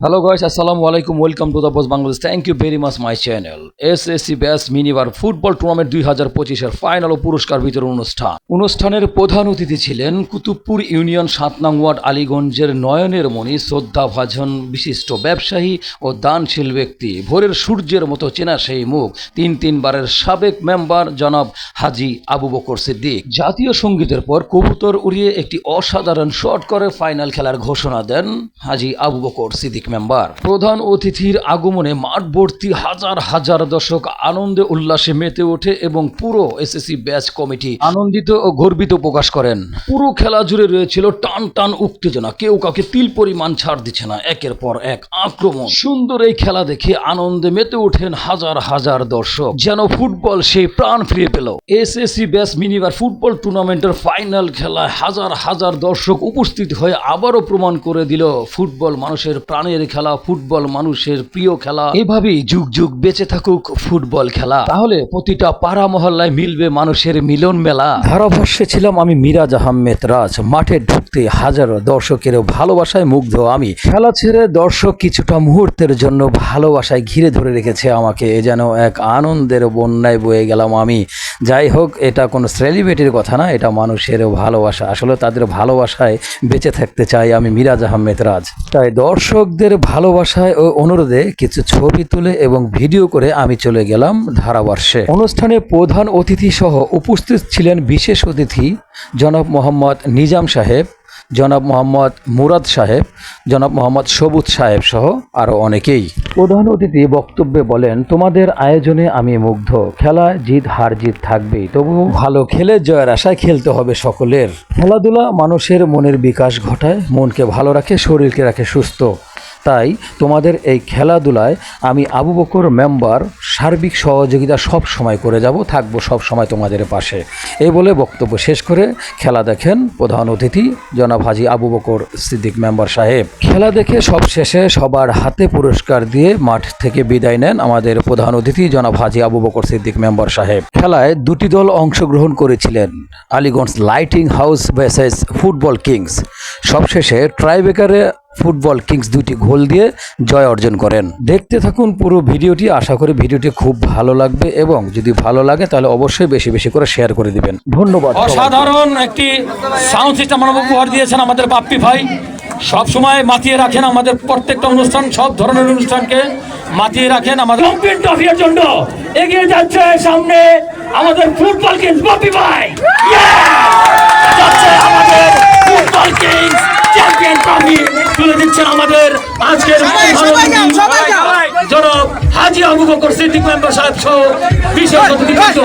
Hello guys, Assalamu alaikum. Welcome to the Boss Bangladesh. Thank you very much my channel. SSC batch minibar football tournament দুই হাজার পঁচিশের final ও পুরস্কার বিতরণ অনুষ্ঠান অনুষ্ঠানের প্রধান অতিথি ছিলেন কুতুবপুর ইউনিয়ন সাত নং ওয়ার্ড আলীগঞ্জের নয়নের মণি শ্রদ্ধা ভাজন বিশিষ্ট ব্যবসায়ী ও দানশীল ব্যক্তি ভোরের সূর্যের মতো চেনা সেই মুখ তিন তিনবারের সাবেক মেম্বার জনাব হাজি আবু বকর সিদ্দিক জাতীয় সঙ্গীতের পর কবুতর উড়িয়ে একটি অসাধারণ শট করে ফাইনাল খেলার ঘোষণা দেন হাজি আবু বকর সিদ্দিক মেম্বার। প্রধান অতিথির আগমনে মাঠ ভর্তি হাজার হাজার দর্শক আনন্দে উল্লাসে মেতে ওঠে এবং পুরো এসএসসি ব্যাচ কমিটি আনন্দিত ও গর্বিত প্রকাশ করেন। পুরো খেলা জুড়ে রয়েছিল টান টান উত্তেজনা। কেউ কাউকে তিল পরিমাণ ছাড় দিচ্ছে না। একের পর এক আক্রমণ। সুন্দর এই খেলা দেখে আনন্দে মেতে ওঠেন হাজার হাজার দর্শক। যেন ফুটবল সেই প্রাণ ফিরে পেল। এসএসসি ব্যাস মিনিবার ফুটবল টুর্নামেন্টের ফাইনাল খেলায় হাজার হাজার দর্শক উপস্থিত হয়ে আবারও প্রমাণ করে দিল ফুটবল মানুষের প্রাণের খেলা, ফুটবল মানুষের প্রিয় খেলা। এভাবেই যুগ যুগ বেঁচে থাকুক ফুটবল খেলা। তাহলে প্রতিটা পাড়া মহল্লায় মিলবে মানুষের মিলন মেলা। ধারাভাষ্যে ছিলাম আমি মিরাজ আহমেদ রাজ। মাঠে ঢুকতে হাজারো দর্শকের ভালোবাসায় মুগ্ধ আমি। খেলা ছেড়ে দর্শক কিছুটা মুহূর্তের জন্য ভালোবাসায় ঘিরে ধরে রেখেছে আমাকে। এ যেন এক আনন্দের বন্যায় বয়ে গেলাম আমি। যাই হোক, এটা কোনো সেলিব্রিটির কথা না, এটা মানুষের ভালোবাসা। আসলে তাদের ভালোবাসায় বেঁচে থাকতে চাই আমি মিরাজ আহমেদ রাজ। তাই দর্শকদের ভালোবাসায় ও অনুরোধে কিছু ছবি তুলে এবং ভিডিও করে আমি চলে গেলাম ধারাবর্ষে। অনুষ্ঠানে প্রধান অতিথি সহ উপস্থিত ছিলেন বিশেষ অতিথি জনাব মোহাম্মদ নিজাম সাহেব, জনাব মোহাম্মদ মুরাদ সাহেব, জনাব মোহাম্মদ সবুজ সাহেব সহ আরও অনেকেই। প্রধান অতিথি বক্তব্যে বলেন, তোমাদের আয়োজনে আমি মুগ্ধ। খেলায় জিত, হার জিত থাকবেই। তবু ভালো খেলে জয়ের আশায় খেলতে হবে সকলের। খেলাধুলা মানুষের মনের বিকাশ ঘটায়। মনকে ভালো রাখে, শরীরকে রাখে সুস্থ। তাই তোমাদের এই খেলাধুলায় আমি আবু বকর মেম্বার সার্বিক সহযোগিতা সব সময় করে যাব, থাকব সব সময় তোমাদের পাশে। এই বলে বক্তব্য শেষ করে খেলা দেখেন প্রধান অতিথি জনাব হাজি আবু বকর সিদ্দিক মেম্বার সাহেব। খেলা দেখে সব শেষে সবার হাতে পুরস্কার দিয়ে মাঠ থেকে বিদায় নেন আমাদের প্রধান অতিথি জনাব হাজি আবু বকর সিদ্দিক মেম্বার সাহেব। খেলায় দুটি দল অংশগ্রহণ করেছিলেন, Aliganj lighting house versus football kings. সবশেষে ট্রাইবেকারে ফুটবল কিংস দুটি গোল দিয়ে জয় অর্জন করেন। দেখতে থাকুন পুরো ভিডিওটি আশা করি ভিডিওটি খুব ভালো লাগবে এবং যদি ভালো লাগে তাহলে অবশ্যই বেশি বেশি করে শেয়ার করে দিবেন। ধন্যবাদ অসাধারণ একটি সাউন্ড সিস্টেম উপহার দিয়েছেন আমাদের বাপ্পি ভাই। সব সময় মাতিয়ে রাখেন আমাদের প্রত্যেকটা অনুষ্ঠান সব ধরনের অনুষ্ঠানকে মাতিয়ে রাখেন আমাদের চ্যাম্পিয়ন ট্রফির জন্য এগিয়ে যাচ্ছে সামনে আমাদের ফুটবল কিংস বাপ্পি ভাই। যাচ্ছে আমাদের ফুটবল কিংস চ্যাম্পিয়ন ট্রফি তুলে দিচ্ছেন আমাদের আজকের জনাব হাজি আবু বকর সিদ্দিক মেম্বার সাহেব সহ বিশেষ অতিথিবৃন্দ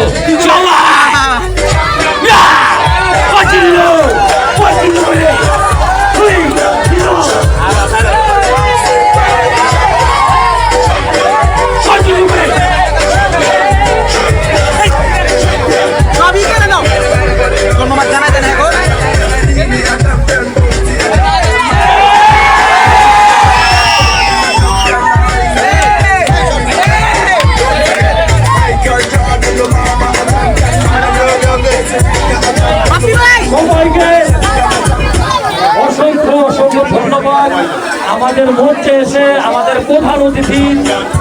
আমাদের মঞ্চে এসে আমাদের প্রধান অতিথি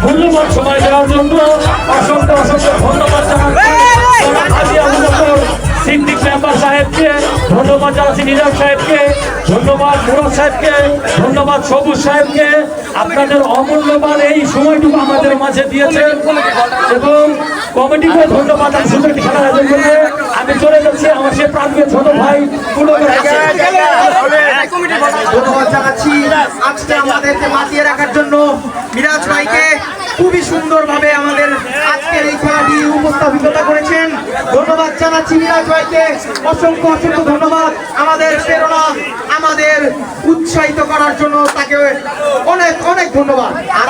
মূল্যবান সময় দেওয়ার জন্য অসংখ্য অসংখ্য ধন্যবাদ সাহেবকে ধন্যবাদ সাহেবকে ধন্যবাদ সাহেবকে, ধন্যবাদ সবুজ সাহেবকে। আপনাদের এই সময়টুকু আমাদের মাঝে দিয়েছেন এবং ধন্যবাদ আমি আমি চলে যাচ্ছি আমার সে প্রান্তীয় ছোট ভাই পুরো জানাচ্ছি, আজকে আমাদেরকে মাতিয়ে রাখার জন্য মিরাজ ভাইকে খুবই সুন্দরভাবে আমাদের আজকের এই খেলাটি উপস্থাপিতা করেছেন। ধন্যবাদ জানাচ্ছি মিরাজ ভাইকে। অসংখ্য অসংখ্য ধন্যবাদ আমাদের প্রেরণা, আমাদের উৎসাহিত করার জন্য তাকে অনেক অনেক ধন্যবাদ। আর